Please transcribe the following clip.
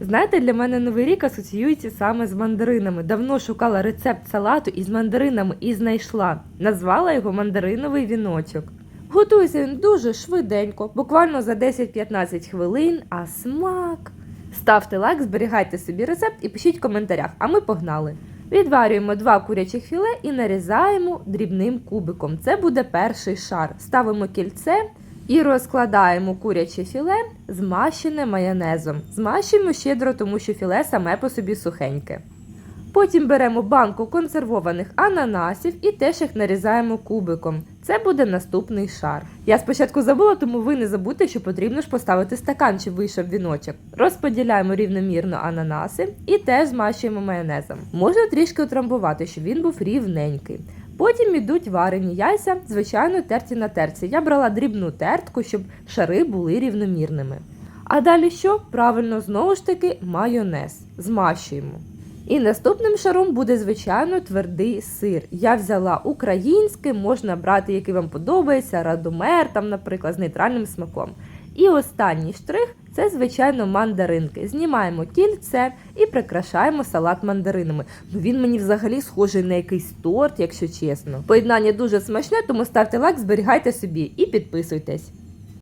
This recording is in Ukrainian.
Знаєте, для мене новий рік асоціюється саме з мандаринами. Давно шукала рецепт салату із мандаринами і знайшла. Назвала його мандариновий віночок. Готується він дуже швиденько, буквально за 10-15 хвилин, а смак. Ставте лайк, зберігайте собі рецепт і пишіть в коментарях, а ми погнали. Відварюємо два курячих філе і нарізаємо дрібним кубиком. Це буде перший шар. Ставимо кільце і розкладаємо куряче філе, змащене майонезом. Змащуємо щедро, тому що філе саме по собі сухеньке. Потім беремо банку консервованих ананасів і теж їх нарізаємо кубиком. Це буде наступний шар. Я спочатку забула, тому ви не забудьте, що потрібно ж поставити стакан, щоб вийшов віночок. Розподіляємо рівномірно ананаси і теж змащуємо майонезом. Можна трішки утрамбувати, щоб він був рівненький. Потім ідуть варені яйця, звичайно, терті на терці. Я брала дрібну тертку, щоб шари були рівномірними. А далі що? Правильно, знову ж таки, майонез. Змащуємо. І наступним шаром буде, звичайно, твердий сир. Я взяла український, можна брати, який вам подобається, радомер, там, наприклад, з нейтральним смаком. І останній штрих це, звичайно, мандаринки. Знімаємо кільце і прикрашаємо салат мандаринами. Ну він мені взагалі схожий на якийсь торт, якщо чесно. Поєднання дуже смачне, тому ставте лайк, зберігайте собі і підписуйтесь.